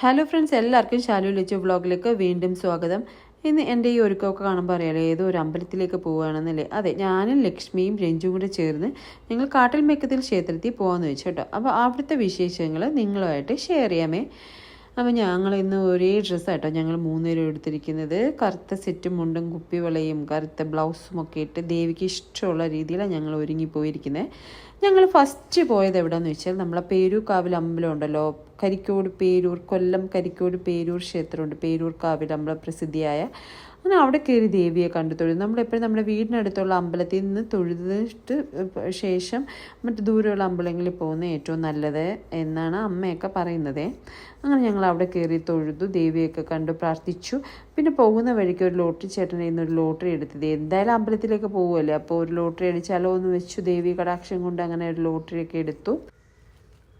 Hello friends എല്ലാവർക്കും ഷാലു ലിച്ച് വ്ളോഗിലേക്ക് വീണ്ടും സ്വാഗതം. ഇന്ന് എന്റെ ഈ ഒരുക്കമൊക്കെ കാണുമ്പോൾ അറിയാലോ ഏതോ ഒരു അമ്പലത്തിലേക്ക് പോവുകയാണെന്നല്ലേ? അതെ ഞാനും ലക്ഷ്മിയും രഞ്ജും കൂടെ ചേർന്ന് നിങ്ങൾ കാട്ടിൽ മെക്കത്തിൽ ക്ഷേത്രത്തിൽ പോകാമെന്ന് വെച്ചു കേട്ടോ. അപ്പോൾ അവിടുത്തെ വിശേഷങ്ങൾ നിങ്ങളുമായിട്ട് ഷെയർ ചെയ്യാമേ. അപ്പോൾ ഞങ്ങൾ ഇന്ന് ഒരേ ഡ്രസ്സായിട്ടോ ഞങ്ങൾ മൂന്നുപേരും എടുത്തിരിക്കുന്നത്. കറുത്ത സെറ്റും മുണ്ടും കുപ്പിവളയും കറുത്ത ബ്ലൗസും ഒക്കെ ഇട്ട് ദേവിക്ക് ഇഷ്ടമുള്ള രീതിയിലാണ് ഞങ്ങൾ ഒരുങ്ങിപ്പോയിരിക്കുന്നത് ഞങ്ങൾ ഫസ്റ്റ് പോയത് എവിടെയെന്ന് വെച്ചാൽ നമ്മളെ പേരൂർക്കാവിൽ അമ്പലം ഉണ്ടല്ലോ. കരിക്കോട് പേരൂർ കൊല്ലം കരിക്കോട് പേരൂർ ക്ഷേത്രമുണ്ട്. പേരൂർ കാവിൽ അമ്പലം പ്രസിദ്ധിയായ അങ്ങനെ അവിടെ കയറി ദേവിയെ കണ്ടു തൊഴുതു. നമ്മളെപ്പോഴും നമ്മുടെ വീടിനടുത്തുള്ള അമ്പലത്തിൽ നിന്ന് തൊഴുതിട്ട് ശേഷം മറ്റ് ദൂരെയുള്ള അമ്പലങ്ങളിൽ പോകുന്ന ഏറ്റവും നല്ലത് എന്നാണ് അമ്മയൊക്കെ പറയുന്നത്. അങ്ങനെ ഞങ്ങൾ അവിടെ കയറി തൊഴുതു ദേവിയൊക്കെ കണ്ടു പ്രാർത്ഥിച്ചു. പിന്നെ പോകുന്ന വഴിക്ക് ഒരു ലോട്ടറി ചേട്ടനിൽ നിന്ന് ഒരു ലോട്ടറി എടുത്തത് എന്തായാലും അമ്പലത്തിലേക്ക് പോകുമല്ലേ അപ്പോൾ ഒരു ലോട്ടറി അടിച്ചാലോ എന്ന് വെച്ചു ദേവി കടാക്ഷം കൊണ്ട് അങ്ങനെ ഒരു ലോട്ടറിയൊക്കെ എടുത്തു.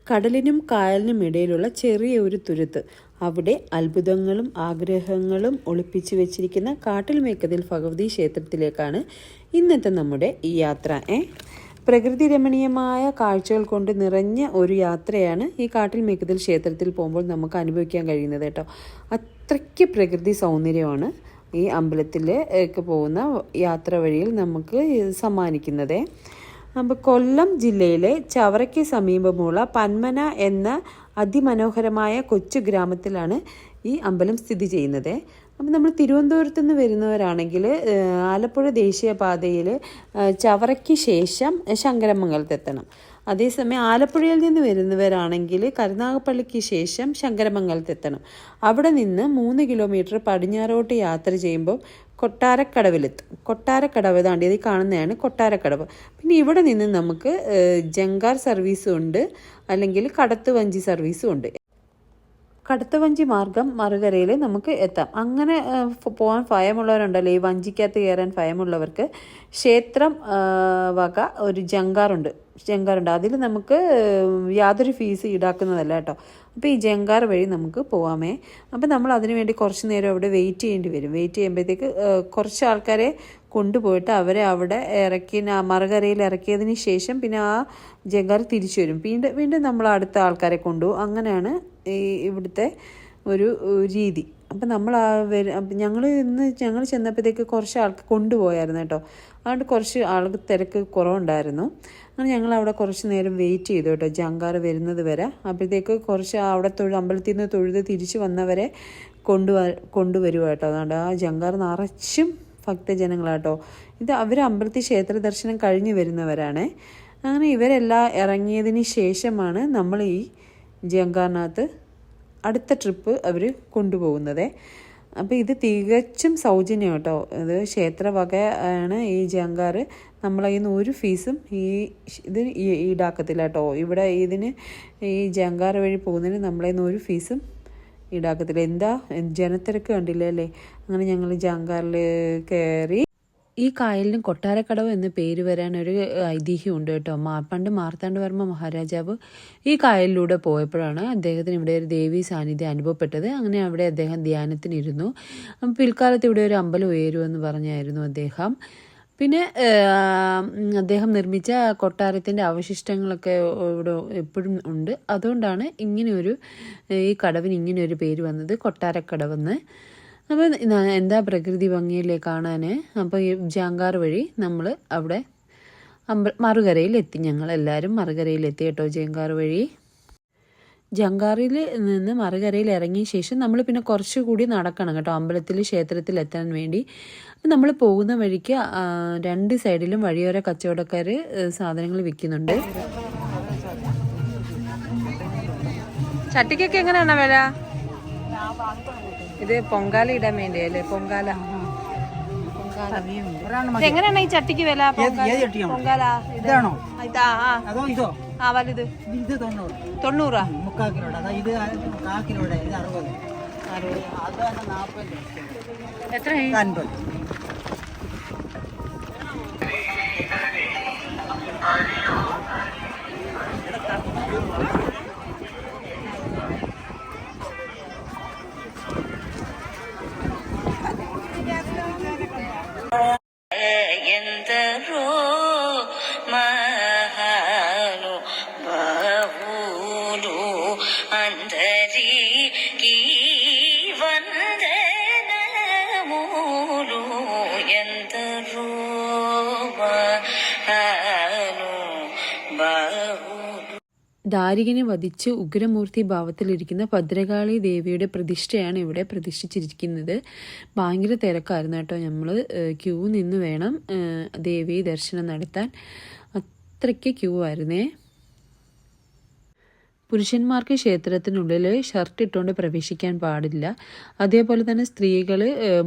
കടലിനും കായലിനും ഇടയിലുള്ള ചെറിയ ഒരു തുരുത്ത്. അവിടെ അത്ഭുതങ്ങളും ആഗ്രഹങ്ങളും ഒളിപ്പിച്ചു വെച്ചിരിക്കുന്ന കാട്ടിൽ മേക്കതിൽ ഭഗവതി ക്ഷേത്രത്തിലേക്കാണ് ഇന്നത്തെ നമ്മുടെ ഈ യാത്ര ഏ? പ്രകൃതി രമണീയമായ കാഴ്ചകൾ കൊണ്ട് നിറഞ്ഞ ഒരു യാത്രയാണ് ഈ കാട്ടിൽ മേക്കതിൽ ക്ഷേത്രത്തിൽ പോകുമ്പോൾ നമുക്ക് അനുഭവിക്കാൻ കഴിയുന്നത് കേട്ടോ. അത്രയ്ക്ക് പ്രകൃതി സൗന്ദര്യമാണ് ഈ അമ്പലത്തിലേക്ക് പോകുന്ന യാത്ര വഴിയിൽ നമുക്ക് സമ്മാനിക്കുന്നത് അപ്പോൾ കൊല്ലം ജില്ലയിലെ ചവറയ്ക്ക് സമീപമുള്ള പന്മന എന്ന അതിമനോഹരമായ കൊച്ചു ഗ്രാമത്തിലാണ് ഈ അമ്പലം സ്ഥിതി ചെയ്യുന്നത്. അപ്പം നമ്മൾ തിരുവനന്തപുരത്ത് നിന്ന് വരുന്നവരാണെങ്കിൽ ആലപ്പുഴ ദേശീയപാതയിൽ ചവറയ്ക്ക് ശേഷം ശങ്കരമംഗലത്തെത്തണം അതേസമയം ആലപ്പുഴയിൽ നിന്ന് വരുന്നവരാണെങ്കിൽ കരുനാഗപ്പള്ളിക്ക് ശേഷം ശങ്കരമംഗലത്തെത്തണം. അവിടെ നിന്ന് മൂന്ന് കിലോമീറ്റർ പടിഞ്ഞാറോട്ട് യാത്ര ചെയ്യുമ്പോൾ കൊട്ടാരക്കടവിലെത്തും. കൊട്ടാരക്കടവ് താണ്ടി ഇത് കാണുന്നതാണ് കൊട്ടാരക്കടവ്. പിന്നെ ഇവിടെ നിന്ന് നമുക്ക് ജങ്കാർ സർവീസും ഉണ്ട്. അല്ലെങ്കിൽ കടത്തുവഞ്ചി സർവീസും ഉണ്ട്. കടത്തുവഞ്ചി മാർഗം മറുകരയിൽ നമുക്ക് എത്താം. അങ്ങനെ പോകാൻ ഭയമുള്ളവരുണ്ടല്ലോ. ഈ വഞ്ചിക്കകത്ത് കയറാൻ ഭയമുള്ളവർക്ക് ക്ഷേത്രം വക ഒരു ജങ്കാറുണ്ട്. ജങ്കാറുണ്ട്. അതിൽ നമുക്ക് യാതൊരു ഫീസ് ഈടാക്കുന്നതല്ല കേട്ടോ. അപ്പോൾ ഈ ജങ്കാർ വഴി നമുക്ക് പോകാമേ അപ്പോൾ നമ്മൾ അതിനു വേണ്ടി കുറച്ച് നേരം അവിടെ വെയിറ്റ് ചെയ്യേണ്ടി വരും. വെയിറ്റ് ചെയ്യുമ്പോഴത്തേക്ക് കുറച്ച് ആൾക്കാരെ കൊണ്ടുപോയിട്ട് അവരെ അവിടെ ഇറക്കി മറുകരയിൽ ഇറക്കിയതിന് ശേഷം പിന്നെ ആ ജങ്കാർ തിരിച്ചു വരും. വീണ്ടും വീണ്ടും നമ്മൾ അടുത്ത ആൾക്കാരെ കൊണ്ടുപോകും. അങ്ങനെയാണ് ഈ ഇവിടുത്തെ ഒരു രീതി. അപ്പം നമ്മൾ ആ ഞങ്ങൾ ഇന്ന് ഞങ്ങൾ ചെന്നപ്പോഴത്തേക്ക് കുറച്ച് ആൾക്ക് കൊണ്ടുപോയായിരുന്നു കേട്ടോ. അതുകൊണ്ട് കുറച്ച് ആൾക്ക് തിരക്ക് കുറവുണ്ടായിരുന്നു. അങ്ങനെ ഞങ്ങൾ അവിടെ കുറച്ച് നേരം വെയിറ്റ് ചെയ്തു കേട്ടോ. ജങ്കാർ വരുന്നത് വരെ. അപ്പോഴത്തേക്ക് കുറച്ച് അവിടെ തൊഴു അമ്പലത്തിൽ നിന്ന് തൊഴുത് തിരിച്ചു വന്നവരെ കൊണ്ടുവ കൊണ്ടുവരുക കേട്ടോ. അതുകൊണ്ട് ആ ജങ്കാർ നിറച്ചും ഭക്തജനങ്ങളാട്ടോ. ഇത് അവർ അമ്പലത്തിൽ ക്ഷേത്ര ദർശനം കഴിഞ്ഞ് വരുന്നവരാണ്. അങ്ങനെ ഇവരെല്ലാം ഇറങ്ങിയതിന് ശേഷമാണ് നമ്മൾ ഈ ജങ്കാറിനകത്ത് അടുത്ത ട്രിപ്പ് അവർ കൊണ്ടുപോകുന്നത്. അപ്പോൾ ഇത് തികച്ചും സൗജന്യം കേട്ടോ. ഇത് ക്ഷേത്ര വകയാണ് ഈ ജങ്കാർ നമ്മളെ നിന്ന് ഒരു ഫീസും ഈ ഇത് ഈടാക്കത്തില്ല കേട്ടോ. ഇവിടെ ഇതിന് ഈ ജങ്കാർ വഴി പോകുന്നതിന് നമ്മളെ നിന്ന് ഒരു ഫീസും ഈടാക്കത്തില്ല. എന്താ? ജനത്തിരക്ക് കണ്ടില്ല അല്ലേ? അങ്ങനെ ഞങ്ങൾ ജങ്കാറിൽ കയറി ഈ കായലിന് കൊട്ടാരക്കടവ് എന്ന് പേര് വരാൻ ഒരു ഐതിഹ്യം ഉണ്ട് കേട്ടോ. മാ പണ്ട് മാർത്താണ്ഡവർമ്മ മഹാരാജാവ് ഈ കായലിലൂടെ പോയപ്പോഴാണ് അദ്ദേഹത്തിന് ഇവിടെ ഒരു ദേവി സാന്നിധ്യം അനുഭവപ്പെട്ടത്. അങ്ങനെ അവിടെ അദ്ദേഹം ധ്യാനത്തിനിരുന്നു. പിൽക്കാലത്ത് ഇവിടെ ഒരു അമ്പലം ഉയരുമെന്ന് പറഞ്ഞായിരുന്നു അദ്ദേഹം. പിന്നെ അദ്ദേഹം നിർമ്മിച്ച കൊട്ടാരത്തിന്റെ അവശിഷ്ടങ്ങളൊക്കെ ഇവിടെ എപ്പോഴും ഉണ്ട്. അതുകൊണ്ടാണ് ഇങ്ങനെയൊരു ഈ കടവിന് ഇങ്ങനെയൊരു പേര് വന്നത് കൊട്ടാരക്കടവെന്ന്. അപ്പോൾ എന്താ പ്രകൃതി ഭംഗിയിലെ കാണാൻ അപ്പോൾ ഈ ജാങ്കാർ വഴി നമ്മൾ അവിടെ അമ്പ മറുകരയിൽ എത്തി ഞങ്ങൾ എല്ലാവരും മറുകരയിൽ എത്തി കേട്ടോ ജങ്കാർ വഴി. ജങ്കാറിൽ നിന്ന് മറുകരയിൽ ഇറങ്ങിയ ശേഷം നമ്മൾ പിന്നെ കുറച്ചുകൂടി നടക്കണം കേട്ടോ അമ്പലത്തിൽ ക്ഷേത്രത്തിൽ എത്താൻ വേണ്ടി. നമ്മൾ പോകുന്ന വഴിക്ക് രണ്ട് സൈഡിലും വഴിയോര കച്ചവടക്കാർ സാധനങ്ങൾ വിൽക്കുന്നുണ്ട്. ചട്ടിക്കൊക്കെ എങ്ങനെയാണ് വില? ഇത് പൊങ്കാല ഇടാൻ വേണ്ടിയല്ലേ പൊങ്കാല. എങ്ങനെയാണ് ഈ ചട്ടിക്ക് വില? പൊങ്കാല ഇതാണോ? അതോ ഇതോ? ആ വലുത്. ഇത് തൊണ്ണൂറ്. തൊണ്ണൂറാ? മുക്കാൽ കിലോടെ ഇത് കാൽ കിലോടെ ഇത് അറുപത്. എത്ര അൻപത് Thank you. వందనములు ఎందరో బాను బాహులు ദാരികനെ വധിച്ച് ഉഗ്രമൂർത്തി ഭാവത്തിലിരിക്കുന്ന ഭദ്രകാളി ദേവിയുടെ പ്രതിഷ്ഠയാണ് ഇവിടെ പ്രതിഷ്ഠിച്ചിരിക്കുന്നത് ഭയങ്കര തിരക്കായിരുന്നു കേട്ടോ നമ്മൾ ക്യൂ നിന്ന് വേണം ഏഹ്, ദേവി ദർശനം നടത്താൻ അത്രയ്ക്ക് ക്യൂ ആയിരുന്നേ പുരുഷന്മാർക്ക് ക്ഷേത്രത്തിനുള്ളിൽ ഷർട്ട് ഇട്ടുകൊണ്ട് പ്രവേശിക്കാൻ പാടില്ല. അതേപോലെ തന്നെ സ്ത്രീകൾ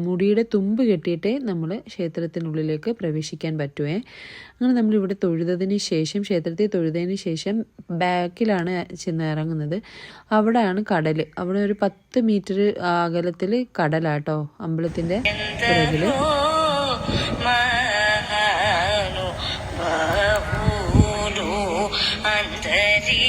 മുടിയുടെ തുമ്പ് കെട്ടിയിട്ടേ നമ്മൾ ക്ഷേത്രത്തിനുള്ളിലേക്ക് പ്രവേശിക്കാൻ പറ്റുമേ അങ്ങനെ നമ്മളിവിടെ തൊഴുതതിന് ശേഷം ക്ഷേത്രത്തിൽ തൊഴുതതിന് ശേഷം ബാക്കിലാണ് ചെന്ന് ഇറങ്ങുന്നത്. അവിടെയാണ് കടൽ അവിടെ ഒരു പത്ത് മീറ്റർ അകലത്തിൽ കടലാട്ടോ അമ്പലത്തിന്റെ പിറകിൽ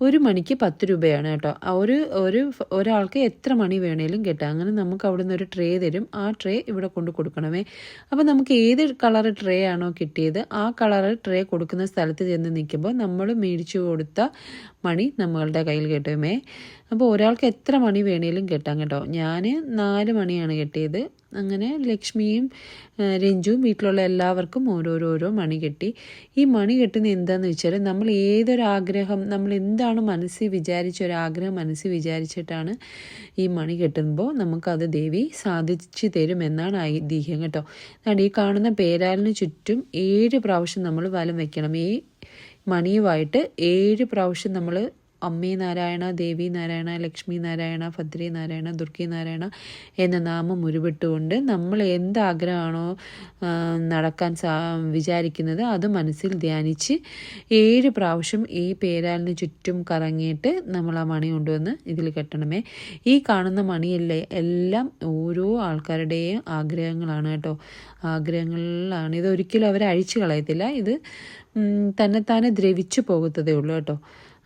ഒരു മണിക്ക് പത്ത് രൂപയാണ് കേട്ടോ. ഒരു ഒരു ഒരാൾക്ക് എത്ര മണി വേണേലും കിട്ടാം. അങ്ങനെ നമുക്ക് അവിടെ നിന്ന് ഒരു ട്രേ തരും. ആ ട്രേ ഇവിടെ കൊണ്ട് കൊടുക്കണമേ. അപ്പോൾ നമുക്ക് ഏത് കളർ ട്രേ ആണോ കിട്ടിയത് ആ കളർ ട്രേ കൊടുക്കുന്ന സ്ഥലത്ത് ചെന്ന് നിൽക്കുമ്പോൾ നമ്മൾ മേടിച്ചു കൊടുത്ത മണി നമ്മളുടെ കയ്യിൽ കിട്ടുമേ. അപ്പോൾ ഒരാൾക്ക് എത്ര മണി വേണേലും കിട്ടാം കേട്ടോ. ഞാൻ നാല് മണിയാണ് കിട്ടിയത്. അങ്ങനെ ലക്ഷ്മിയും രഞ്ജുവും വീട്ടിലുള്ള എല്ലാവർക്കും ഓരോരോരോ മണി കെട്ടി. ഈ മണി കെട്ടുന്നത് എന്താണെന്ന് വെച്ചാൽ നമ്മൾ ഏതൊരാഗ്രഹം നമ്മൾ എന്താണ് മനസ്സിൽ വിചാരിച്ച ഒരാഗ്രഹം മനസ്സിൽ വിചാരിച്ചിട്ടാണ് ഈ മണി കെട്ടുമ്പോൾ നമുക്കത് ദേവി സാധിച്ചു തരുമെന്നാണ് ഐതിഹ്യം കേട്ടോ. ഈ കാണുന്ന പേരാലിന് ചുറ്റും ഏഴ് പ്രാവശ്യം നമ്മൾ വലം വയ്ക്കണം ഈ മണിയുമായിട്ട് ഏഴ് പ്രാവശ്യം നമ്മൾ അമ്മേ നാരായണ ദേവി നാരായണ ലക്ഷ്മി നാരായണ ഭദ്രി നാരായണ ദുർഗി നാരായണ എന്ന നാമം ഉരുവിട്ടുകൊണ്ട് നമ്മൾ എന്ത് ആഗ്രഹമാണോ നടക്കാൻ സാ വിചാരിക്കുന്നത് അത് മനസ്സിൽ ധ്യാനിച്ച് ഏഴ് പ്രാവശ്യം ഈ പേരാലിന് ചുറ്റും കറങ്ങിയിട്ട് നമ്മൾ ആ മണി കൊണ്ടുവന്ന് ഇതിൽ കെട്ടണമേ. ഈ കാണുന്ന മണിയല്ലേ എല്ലാം ഓരോ ആൾക്കാരുടെയും ആഗ്രഹങ്ങളാണ് കേട്ടോ. ആഗ്രഹങ്ങളിലാണ് ഇത് ഒരിക്കലും അവർ അഴിച്ചു കളയത്തില്ല. ഇത് തന്നെത്താനെ ദ്രവിച്ചു പോകത്തതേ ഉള്ളൂ കേട്ടോ.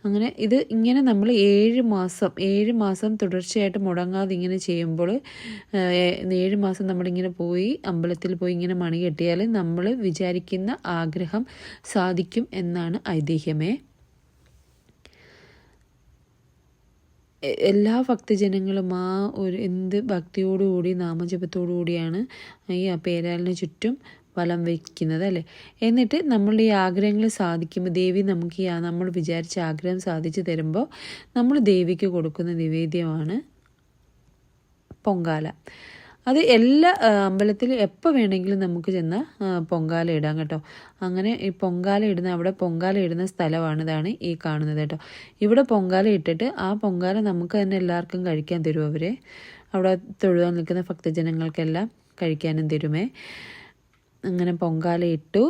അങ്ങനെ ഇത് ഇങ്ങനെ നമ്മൾ ഏഴ് മാസം ഏഴ് മാസം തുടർച്ചയായിട്ട് മുടങ്ങാതെ ഇങ്ങനെ ചെയ്യുമ്പോൾ ഏഴ് മാസം നമ്മളിങ്ങനെ പോയി അമ്പലത്തിൽ പോയി ഇങ്ങനെ മണി കെട്ടിയാൽ നമ്മൾ വിചാരിക്കുന്ന ആഗ്രഹം സാധിക്കും എന്നാണ് ഐതിഹ്യമേ. എല്ലാ ഭക്തജനങ്ങളും ആ ഒരു എന്ത് ഭക്തിയോടുകൂടി നാമജപത്തോടു കൂടിയാണ് ഈ പേരാലിന് ചുറ്റും വലം വയ്ക്കുന്നത് അല്ലേ? എന്നിട്ട് നമ്മളുടെ ഈ ആഗ്രഹങ്ങൾ സാധിക്കുമ്പോൾ ദേവി നമുക്ക് ഈ നമ്മൾ വിചാരിച്ച ആഗ്രഹം സാധിച്ചു തരുമ്പോൾ നമ്മൾ ദേവിക്ക് കൊടുക്കുന്ന നിവേദ്യമാണ് പൊങ്കാല. അത് എല്ലാ അമ്പലത്തിൽ എപ്പോൾ വേണമെങ്കിലും നമുക്ക് ചെന്ന് പൊങ്കാല ഇടാം കേട്ടോ. അങ്ങനെ ഈ പൊങ്കാല ഇടുന്ന അവിടെ പൊങ്കാല ഇടുന്ന സ്ഥലമാണ് ഇതാണ് ഈ കാണുന്നത് കേട്ടോ. ഇവിടെ പൊങ്കാല ഇട്ടിട്ട് ആ പൊങ്കാല നമുക്ക് തന്നെ എല്ലാവർക്കും കഴിക്കാൻ തരും അവരെ? അവിടെ തൊഴുവാൻ നിൽക്കുന്ന ഭക്തജനങ്ങൾക്കെല്ലാം കഴിക്കാനും തരുമേ. അങ്ങനെ പൊങ്കാല ഇട്ടു.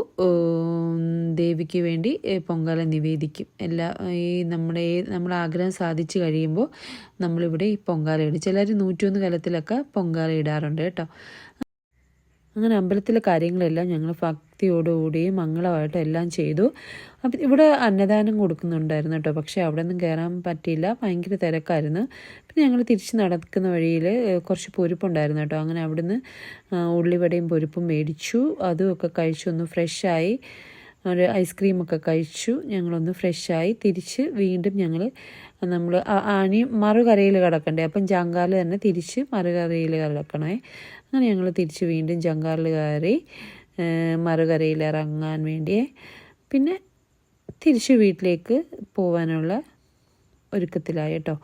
ദേവിക്ക് വേണ്ടി പൊങ്കാല നിവേദിക്കും. എല്ലാ ഈ നമ്മുടെ നമ്മുടെ ആഗ്രഹം സാധിച്ചു കഴിയുമ്പോൾ നമ്മളിവിടെ ഈ പൊങ്കാല ഇടും. ചിലർ നൂറ്റൊന്ന് കലത്തിലൊക്കെ പൊങ്കാല ഇടാറുണ്ട് കേട്ടോ. അങ്ങനെ അമ്പലത്തിലെ കാര്യങ്ങളെല്ലാം ഞങ്ങൾ ഭക്തിയോടുകൂടി മംഗളമായിട്ട് എല്ലാം ചെയ്തു. അപ്പം ഇവിടെ അന്നദാനം കൊടുക്കുന്നുണ്ടായിരുന്നു കേട്ടോ. പക്ഷേ അവിടെ ഒന്നും കയറാൻ പറ്റിയില്ല. ഭയങ്കര തിരക്കായിരുന്നു. പിന്നെ ഞങ്ങൾ തിരിച്ച് നടക്കുന്ന വഴിയിൽ കുറച്ച് പൊരിപ്പുണ്ടായിരുന്നു കേട്ടോ. അങ്ങനെ അവിടുന്ന് ഉള്ളിവടയും പൊരിപ്പും മേടിച്ചു. അതുമൊക്കെ കഴിച്ചൊന്ന് ഫ്രഷായി. ഒരു ഐസ്ക്രീമൊക്കെ കഴിച്ചു. ഞങ്ങളൊന്ന് ഫ്രഷായി തിരിച്ച് വീണ്ടും ഞങ്ങൾ നമ്മൾ ആണി മറുകരയിൽ കിടക്കണ്ടേ? അപ്പം ജങ്കാറിൽ തന്നെ തിരിച്ച് മറുകരയിൽ കിടക്കണേ. അങ്ങനെ ഞങ്ങൾ തിരിച്ച് വീണ്ടും ജങ്കാറിൽ കയറി മറുകരയിൽ ഇറങ്ങാൻ വേണ്ടിയേ പിന്നെ തിരിച്ച് വീട്ടിലേക്ക് പോകാനുള്ള ഒരുക്കത്തിലായി കേട്ടോ.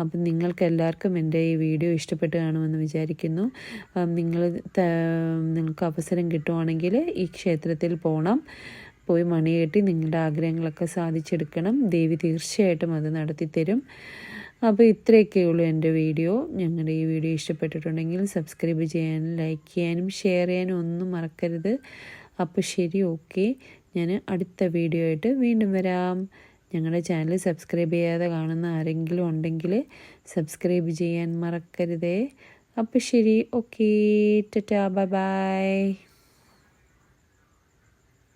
അപ്പം നിങ്ങൾക്ക് എല്ലാവർക്കും എന്റെ ഈ വീഡിയോ ഇഷ്ടപ്പെട്ട് കാണുമെന്ന് വിചാരിക്കുന്നു. നിങ്ങൾ നിങ്ങൾക്ക് അവസരം കിട്ടുവാണെങ്കിൽ ഈ ക്ഷേത്രത്തിൽ പോകണം പോയി മണി കെട്ടി നിങ്ങളുടെ ആഗ്രഹങ്ങളൊക്കെ സാധിച്ചെടുക്കണം. ദേവി തീർച്ചയായിട്ടും അത് നടത്തിത്തരും. അപ്പോൾ ഇത്രയൊക്കെയുള്ളൂ എന്റെ വീഡിയോ. ഞങ്ങളുടെ ഈ വീഡിയോ ഇഷ്ടപ്പെട്ടിട്ടുണ്ടെങ്കിൽ സബ്സ്ക്രൈബ് ചെയ്യാനും ലൈക്ക് ചെയ്യാനും ഷെയർ ചെയ്യാനും ഒന്നും മറക്കരുത്. അപ്പോൾ ശരി ഓക്കെ. ഞാൻ അടുത്ത വീഡിയോ ആയിട്ട് വീണ്ടും വരാം. ഞങ്ങളുടെ ചാനൽ സബ്സ്ക്രൈബ് ചെയ്യാതെ കാണുന്ന ആരെങ്കിലും ഉണ്ടെങ്കിൽ സബ്സ്ക്രൈബ് ചെയ്യാൻ മറക്കരുതേ. അപ്പോൾ ശരി ഓക്കെ. ടാ ബൈ ബൈ.